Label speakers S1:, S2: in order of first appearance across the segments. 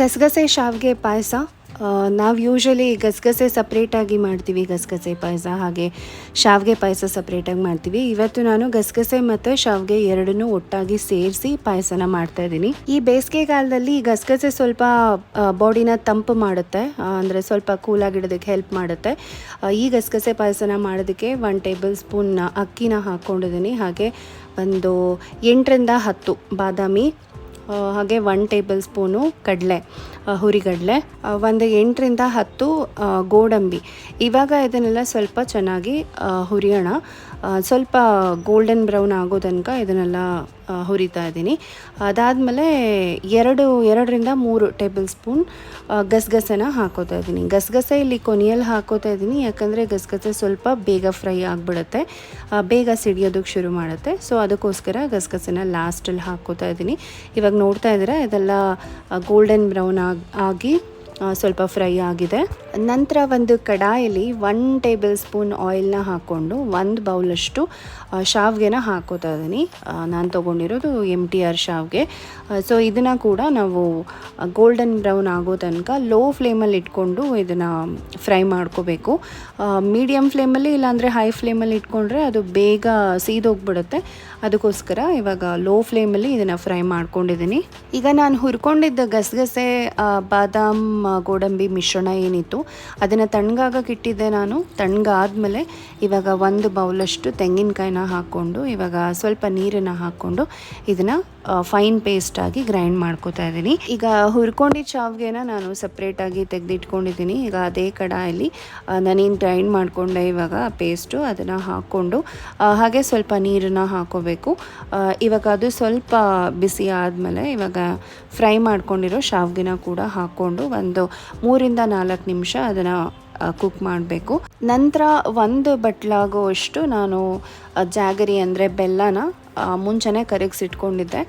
S1: ಗಸಗಸೆ ಶಾವಿಗೆ ಪಾಯಸ. ನಾವು ಯೂಶಲಿ ಗಸಗಸೆ ಸಪ್ರೇಟಾಗಿ ಮಾಡ್ತೀವಿ, ಗಸಗಸೆ ಪಾಯಸ. ಹಾಗೆ ಶಾವಿಗೆ ಪಾಯಸ ಸಪ್ರೇಟಾಗಿ ಮಾಡ್ತೀವಿ. ಇವತ್ತು ನಾನು ಗಸಗಸೆ ಮತ್ತು ಶಾವಿಗೆ ಎರಡನ್ನೂ ಒಟ್ಟಾಗಿ ಸೇರಿಸಿ ಪಾಯಸನ ಮಾಡ್ತಾ ಇದ್ದೀನಿ. ಈ ಬೇಸಿಗೆಗಾಲದಲ್ಲಿ ಗಸಗಸೆ ಸ್ವಲ್ಪ ಬಾಡಿನ ತಂಪು ಮಾಡುತ್ತೆ. ಅಂದರೆ ಸ್ವಲ್ಪ ಕೂಲಾಗಿಡೋದಕ್ಕೆ ಹೆಲ್ಪ್ ಮಾಡುತ್ತೆ. ಈ ಗಸಗಸೆ ಪಾಯಸನ ಮಾಡೋದಕ್ಕೆ ಒನ್ ಟೇಬಲ್ ಸ್ಪೂನ್ ಅಕ್ಕಿನ ಹಾಕ್ಕೊಂಡಿದ್ದೀನಿ. ಹಾಗೆ ಒಂದು ಎಂಟರಿಂದ ಹತ್ತು ಬಾದಾಮಿ ಹಾಗೆ ಒನ್ ಟೇಬಲ್ ಸ್ಪೂನು ಕಡಲೆ ಹುರಿಗಡಲೆ ಒಂದು ಎಂಟರಿಂದ ಹತ್ತು ಗೋಡಂಬಿ. ಇವಾಗ ಇದನ್ನೆಲ್ಲ ಸ್ವಲ್ಪ ಚೆನ್ನಾಗಿ ಹುರಿಯೋಣ. ಸ್ವಲ್ಪ ಗೋಲ್ಡನ್ ಬ್ರೌನ್ ಆಗೋ ತನಕ ಇದನ್ನೆಲ್ಲ ಹುರಿತಾ ಇದ್ದೀನಿ. ಅದಾದಮೇಲೆ ಎರಡು, ಎರಡರಿಂದ ಮೂರು ಟೇಬಲ್ ಸ್ಪೂನ್ ಗಸಗಸೆನ ಹಾಕೋತಾ ಇದ್ದೀನಿ. ಗಸಗಸೆ ಇಲ್ಲಿ ಕೊನೆಯಲ್ಲಿ ಹಾಕೋತಾ ಇದ್ದೀನಿ. ಯಾಕಂದರೆ ಗಸಗಸೆ ಸ್ವಲ್ಪ ಬೇಗ ಫ್ರೈ ಆಗಿಬಿಡುತ್ತೆ. ಬೇಗ ಸಿಡಿಯೋದಕ್ಕೆ ಶುರು ಮಾಡುತ್ತೆ. ಸೊ ಅದಕ್ಕೋಸ್ಕರ ಗಸಗಸೆನ ಲಾಸ್ಟಲ್ಲಿ ಹಾಕೋತಾ ಇದ್ದೀನಿ. ಇವಾಗ ನೋಡ್ತಾ ಇದ್ದೀರಾ, ಇದೆಲ್ಲ ಗೋಲ್ಡನ್ ಬ್ರೌನ್ ಆಗಿ ಸ್ವಲ್ಪ ಫ್ರೈ ಆಗಿದೆ. ನಂತರ ಒಂದು ಕಡಾಯಲ್ಲಿ ಒನ್ ಟೇಬಲ್ ಸ್ಪೂನ್ ಆಯಿಲ್ನ ಹಾಕ್ಕೊಂಡು ಒಂದು ಬೌಲಷ್ಟು ಶಾವಿಗೆನ ಹಾಕೋತಾ ಇದ್ದೀನಿ. ನಾನು ತೊಗೊಂಡಿರೋದು ಎಂ ಟಿ ಆರ್ ಶಾವಿಗೆ. ಸೊ ಇದನ್ನು ಕೂಡ ನಾವು ಗೋಲ್ಡನ್ ಬ್ರೌನ್ ಆಗೋ ತನಕ ಲೋ ಫ್ಲೇಮಲ್ಲಿ ಇಟ್ಕೊಂಡು ಇದನ್ನು ಫ್ರೈ ಮಾಡ್ಕೋಬೇಕು. ಮೀಡಿಯಮ್ ಫ್ಲೇಮಲ್ಲಿ ಇಲ್ಲಾಂದರೆ ಹೈ ಫ್ಲೇಮಲ್ಲಿ ಇಟ್ಕೊಂಡ್ರೆ ಅದು ಬೇಗ ಸೀದೋಗ್ಬಿಡುತ್ತೆ. ಅದಕ್ಕೋಸ್ಕರ ಇವಾಗ ಲೋ ಫ್ಲೇಮಲ್ಲಿ ಇದನ್ನು ಫ್ರೈ ಮಾಡ್ಕೊಂಡಿದ್ದೀನಿ. ಈಗ ನಾನು ಹುರ್ಕೊಂಡಿದ್ದ ಗಸಗಸೆ ಬಾದಾಮ್ ಗೋಡಂಬಿ ಮಿಶ್ರಣ ಏನಿತ್ತು, ಅದನ್ನು ತಣ್ಣಗಾಗಕ್ಕೆ ಇಟ್ಟಿದ್ದೆ ನಾನು. ತಣ್ಣಗಾದ್ಮೇಲೆ ಇವಾಗ ಒಂದು ಬೌಲಷ್ಟು ತೆಂಗಿನಕಾಯಿನ ಹಾಕ್ಕೊಂಡು, ಇವಾಗ ಸ್ವಲ್ಪ ನೀರನ್ನು ಹಾಕ್ಕೊಂಡು ಇದನ್ನು ಫೈನ್ ಪೇಸ್ಟ್ ಆಗಿ ಗ್ರೈಂಡ್ ಮಾಡ್ಕೋತಾ ಇದ್ದೀನಿ. ಈಗ ಹುರ್ಕೊಂಡಿದ್ದ ಚಾವ್ಗೆನ ನಾನು ಸಪ್ರೇಟಾಗಿ ತೆಗೆದಿಟ್ಕೊಂಡಿದ್ದೀನಿ. ಈಗ ಅದೇ ಕಡಾಯಲ್ಲಿ ನಾನೇನು ಗ್ರೈಂಡ್ ಮಾಡಿಕೊಂಡೆ ಇವಾಗ ಪೇಸ್ಟು ಅದನ್ನು ಹಾಕ್ಕೊಂಡು ಹಾಗೆ ಸ್ವಲ್ಪ ನೀರನ್ನು ಹಾಕೋಬೇಕು. ಇವಾಗ ಅದು ಸ್ವಲ್ಪ ಬಿಸಿ ಆದಮೇಲೆ ಇವಾಗ ಫ್ರೈ ಮಾಡ್ಕೊಂಡಿರೋ ಶಾವ್ಗೆನ ಕೂಡ ಹಾಕ್ಕೊಂಡು ಒಂದು ಮೂರಿಂದ ನಾಲ್ಕು ನಿಮಿಷ ಅದನ್ನು ಕುಕ್ ಮಾಡಬೇಕು. ನಂತರ ಒಂದು ಬಟ್ಲಾಗೋವಷ್ಟು ನಾನು ಜಾಗರಿ ಅಂದರೆ ಬೆಲ್ಲನ ಮುಂಚೆನೇ ಕರಗಿಸಿಟ್ಕೊಂಡಿದ್ದೆ.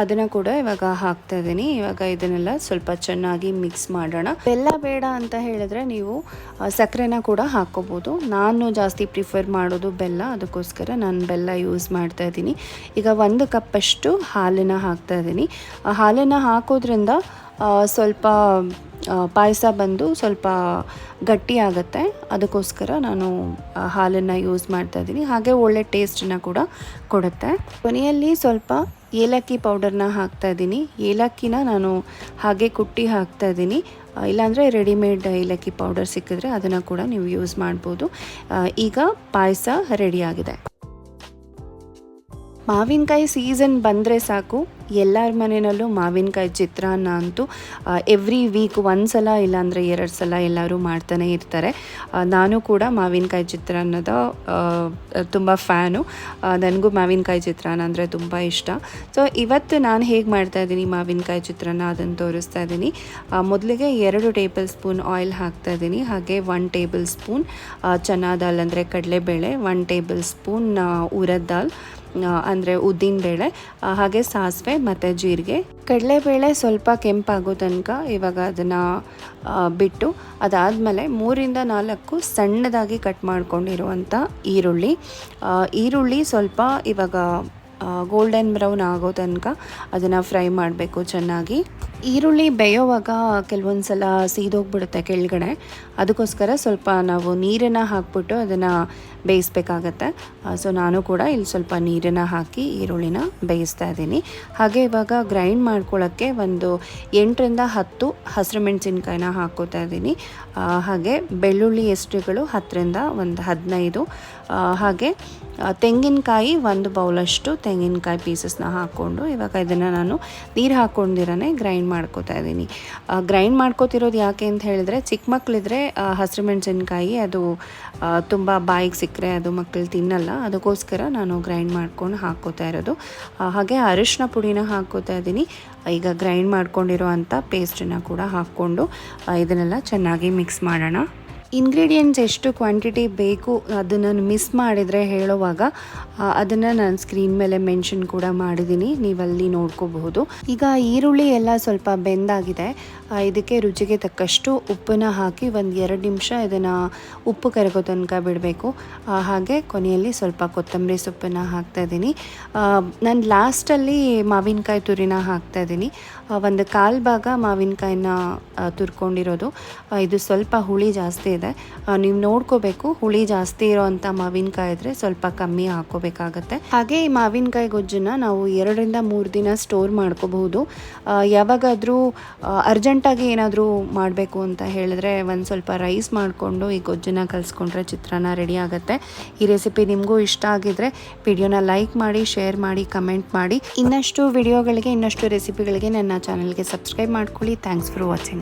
S1: ಅದನ್ನು ಕೂಡ ಇವಾಗ ಹಾಕ್ತಾ ಇದ್ದೀನಿ. ಇವಾಗ ಇದನ್ನೆಲ್ಲ ಸ್ವಲ್ಪ ಚೆನ್ನಾಗಿ ಮಿಕ್ಸ್ ಮಾಡೋಣ. ಬೆಲ್ಲ ಬೇಡ ಅಂತ ಹೇಳಿದ್ರೆ ನೀವು ಸಕ್ಕರೆನ ಕೂಡ ಹಾಕ್ಕೋಬೋದು. ನಾನು ಜಾಸ್ತಿ ಪ್ರಿಫರ್ ಮಾಡೋದು ಬೆಲ್ಲ. ಅದಕ್ಕೋಸ್ಕರ ನಾನು ಬೆಲ್ಲ ಯೂಸ್ ಮಾಡ್ತಾ ಇದ್ದೀನಿ. ಈಗ ಒಂದು ಕಪ್ಪಷ್ಟು ಹಾಲನ್ನು ಹಾಕ್ತಾ ಇದ್ದೀನಿ. ಹಾಲನ್ನು ಹಾಕೋದ್ರಿಂದ ಸ್ವಲ್ಪ ಪಾಯಸ ಬಂದು ಸ್ವಲ್ಪ ಗಟ್ಟಿ ಆಗುತ್ತೆ. ಅದಕ್ಕೋಸ್ಕರ ನಾನು ಹಾಲನ್ನು ಯೂಸ್ ಮಾಡ್ತಾ ಇದ್ದೀನಿ. ಹಾಗೆ ಒಳ್ಳೆ ಟೇಸ್ಟನ್ನ ಕೂಡ ಕೊಡುತ್ತೆ. ಕೊನೆಯಲ್ಲಿ ಸ್ವಲ್ಪ ಏಲಕ್ಕಿ ಪೌಡರ್ನ ಹಾಕ್ತಾ ಇದ್ದೀನಿ. ಏಲಕ್ಕಿನ ನಾನು ಹಾಗೆ ಕುಟ್ಟಿ ಹಾಕ್ತಾ ಇದ್ದೀನಿ. ಇಲ್ಲಾಂದರೆ ರೆಡಿಮೇಡ್ ಏಲಕ್ಕಿ ಪೌಡರ್ ಸಿಕ್ಕಿದ್ರೆ ಅದನ್ನು ಕೂಡ ನೀವು ಯೂಸ್ ಮಾಡ್ಬೋದು. ಈಗ ಪಾಯಸ ರೆಡಿಯಾಗಿದೆ ಮಾವಿನಕಾಯಿ ಸೀಸನ್ ಬಂದರೆ ಸಾಕು. ಎಲ್ಲರ ಮನೆಯಲ್ಲೂ ಮಾವಿನಕಾಯಿ ಚಿತ್ರಾನ್ನ ಅಂತೂ ಎವ್ರಿ ವೀಕ್ ಒಂದು ಸಲ ಇಲ್ಲಾಂದರೆ ಎರಡು ಸಲ ಎಲ್ಲರೂ ಮಾಡ್ತಾನೆ ಇರ್ತಾರೆ. ನಾನು ಕೂಡ ಮಾವಿನಕಾಯಿ ಚಿತ್ರಾನ್ನದ ತುಂಬ ಫ್ಯಾನು. ನನಗೂ ಮಾವಿನಕಾಯಿ ಚಿತ್ರಾನ್ನ ಅಂದರೆ ತುಂಬ ಇಷ್ಟ. ಸೊ ಇವತ್ತು ನಾನು ಹೇಗೆ ಮಾಡ್ತಾ ಇದ್ದೀನಿ, ಮಾವಿನಕಾಯಿ ಚಿತ್ರಾನ್ನ ಅದನ್ನು ತೋರಿಸ್ತಾ ಇದ್ದೀನಿ. ಮೊದಲಿಗೆ ಎರಡು ಟೇಬಲ್ ಸ್ಪೂನ್ ಆಯಿಲ್ ಹಾಕ್ತಾ ಇದ್ದೀನಿ. ಹಾಗೆ one tablespoon chana dal ಅಂದರೆ ಕಡಲೆಬೇಳೆ one tablespoon urad dal. ಅಂದರೆ ಉದ್ದಿನಬೇಳೆ ಬೇಳೆ ಹಾಗೆ ಸಾಸಿವೆ ಮತ್ತು ಜೀರಿಗೆ. ಕಡಲೆಬೇಳೆ ಸ್ವಲ್ಪ ಕೆಂಪಾಗೋ ತನಕ ಇವಾಗ ಅದನ್ನು ಬಿಟ್ಟು ಅದಾದಮೇಲೆ ಮೂರಿಂದ ನಾಲ್ಕು ಸಣ್ಣದಾಗಿ ಕಟ್ ಮಾಡ್ಕೊಂಡಿರುವಂಥ ಈರುಳ್ಳಿ. ಈರುಳ್ಳಿ ಸ್ವಲ್ಪ ಇವಾಗ ಗೋಲ್ಡನ್ ಬ್ರೌನ್ ಆಗೋ ತನಕ ಅದನ್ನು ಫ್ರೈ ಮಾಡಬೇಕು ಚೆನ್ನಾಗಿ. ಈರುಳ್ಳಿ ಬೇಯೋವಾಗ ಕೆಲವೊಂದು ಸಲ ಸೀದೋಗ್ಬಿಡುತ್ತೆ ಕೆಳಗಡೆ. ಅದಕ್ಕೋಸ್ಕರ ಸ್ವಲ್ಪ ನಾವು ನೀರನ್ನು ಹಾಕ್ಬಿಟ್ಟು ಅದನ್ನು ಬೇಯಿಸ್ಬೇಕಾಗತ್ತೆ. ಸೊ ನಾನು ಕೂಡ ಇಲ್ಲಿ ಸ್ವಲ್ಪ ನೀರನ್ನು ಹಾಕಿ ಈರುಳ್ಳಿನ ಬೇಯಿಸ್ತಾ ಇದ್ದೀನಿ. ಹಾಗೆ ಇವಾಗ ಗ್ರೈಂಡ್ ಮಾಡ್ಕೊಳ್ಳೋಕ್ಕೆ ಒಂದು ಎಂಟರಿಂದ ಹತ್ತು ಹಸಿರು ಮೆಣಸಿನ್ಕಾಯಿನ ಹಾಕೋತಾ ಇದ್ದೀನಿ. ಹಾಗೆ ಬೆಳ್ಳುಳ್ಳಿ ಎಷ್ಟುಗಳು? ಹತ್ತರಿಂದ ಒಂದು ಹದಿನೈದು. ಹಾಗೆ ತೆಂಗಿನಕಾಯಿ ಒಂದು ಬೌಲಷ್ಟು ತೆಂಗಿನಕಾಯಿ ಪೀಸಸ್ನ ಹಾಕ್ಕೊಂಡು ಇವಾಗ ಇದನ್ನು ನಾನು ನೀರು ಹಾಕ್ಕೊಂಡಿರೇ ಗ್ರೈಂಡ್ ಮಾಡ್ಕೋತಾ ಇದ್ದೀನಿ. ಗ್ರೈಂಡ್ ಮಾಡ್ಕೋತಿರೋದು ಯಾಕೆ ಅಂತ ಹೇಳಿದ್ರೆ, ಚಿಕ್ಕ ಮಕ್ಕಳಿದ್ರೆ ಹಸಿರು ಮೆಣಸಿನ್ಕಾಯಿ ಅದು ತುಂಬ ಬಾಯಿಗೆ ಸಿಕ್ಕರೆ ಅದು ಮಕ್ಕಳು ತಿನ್ನಲ್ಲ. ಅದಕ್ಕೋಸ್ಕರ ನಾನು ಗ್ರೈಂಡ್ ಮಾಡ್ಕೊಂಡು ಹಾಕೋತಾ ಇರೋದು. ಹಾಗೆ ಅರಿಶಿನ ಪುಡಿನ ಹಾಕ್ಕೋತಾ ಇದ್ದೀನಿ. ಈಗ ಗ್ರೈಂಡ್ ಮಾಡ್ಕೊಂಡಿರೋ ಅಂಥ ಪೇಸ್ಟನ್ನು ಕೂಡ ಹಾಕ್ಕೊಂಡು ಇದನ್ನೆಲ್ಲ ಚೆನ್ನಾಗಿ ಮಿಕ್ಸ್ ಮಾಡೋಣ. ಇಂಗ್ರೀಡಿಯೆಂಟ್ಸ್ ಎಷ್ಟು ಕ್ವಾಂಟಿಟಿ ಬೇಕು ಅದನ್ನು ಮಿಸ್ ಮಾಡಿದರೆ ಹೇಳುವಾಗ ಅದನ್ನು ನಾನು ಸ್ಕ್ರೀನ್ ಮೇಲೆ ಮೆನ್ಷನ್ ಕೂಡ ಮಾಡಿದ್ದೀನಿ ನೀವಲ್ಲಿ ನೋಡ್ಕೋಬಹುದು. ಈಗ ಈರುಳ್ಳಿ ಎಲ್ಲ ಸ್ವಲ್ಪ ಬೆಂದಾಗಿದೆ. ಇದಕ್ಕೆ ರುಚಿಗೆ ತಕ್ಕಷ್ಟು ಉಪ್ಪನ್ನ ಹಾಕಿ ಒಂದು ಎರಡು ನಿಮಿಷ ಇದನ್ನು ಉಪ್ಪು ಕರಗೋ ತನಕ ಬಿಡಬೇಕು. ಹಾಗೆ ಕೊನೆಯಲ್ಲಿ ಸ್ವಲ್ಪ ಕೊತ್ತಂಬರಿ ಸೊಪ್ಪನ್ನು ಹಾಕ್ತಾ ಇದ್ದೀನಿ. ನಾನು ಲಾಸ್ಟಲ್ಲಿ ಮಾವಿನಕಾಯಿ ತುರಿನ ಹಾಕ್ತಾ ಇದ್ದೀನಿ. ಒಂದು ಕಾಲು ಭಾಗ ಮಾವಿನಕಾಯಿನ ತುರ್ಕೊಂಡಿರೋದು. ಇದು ಸ್ವಲ್ಪ ಹುಳಿ ಜಾಸ್ತಿ ಇದೆ. ನೀವು ನೋಡ್ಕೋಬೇಕು, ಹುಳಿ ಜಾಸ್ತಿ ಇರೋವಂಥ ಮಾವಿನಕಾಯಿ ಇದ್ರೆ ಸ್ವಲ್ಪ ಕಮ್ಮಿ ಹಾಕೋಬೇಕಾಗತ್ತೆ. ಹಾಗೆ ಈ ಮಾವಿನಕಾಯಿ ಗೊಜ್ಜನ್ನ ನಾವು ಎರಡರಿಂದ ಮೂರು ದಿನ ಸ್ಟೋರ್ ಮಾಡ್ಕೋಬಹುದು. ಯಾವಾಗಾದರೂ ಅರ್ಜೆಂಟಾಗಿ ಏನಾದರೂ ಮಾಡಬೇಕು ಅಂತ ಹೇಳಿದ್ರೆ ಒಂದು ಸ್ವಲ್ಪ ರೈಸ್ ಮಾಡಿಕೊಂಡು ಈ ಗೊಜ್ಜನ್ನ ಕಲಿಸ್ಕೊಂಡ್ರೆ ಚಿತ್ರಾನ್ನ ರೆಡಿ ಆಗುತ್ತೆ. ಈ ರೆಸಿಪಿ ನಿಮಗೂ ಇಷ್ಟ ಆಗಿದ್ರೆ ವಿಡಿಯೋನ ಲೈಕ್ ಮಾಡಿ ಶೇರ್ ಮಾಡಿ ಕಮೆಂಟ್ ಮಾಡಿ. ಇನ್ನಷ್ಟು ವಿಡಿಯೋಗಳಿಗೆ ಇನ್ನಷ್ಟು ರೆಸಿಪಿಗಳಿಗೆ ನನ್ನ ಚಾನಲ್ಗೆ ಸಬ್ಸ್ಕ್ರೈಬ್ ಮಾಡ್ಕೊಳ್ಳಿ. Thanks for watching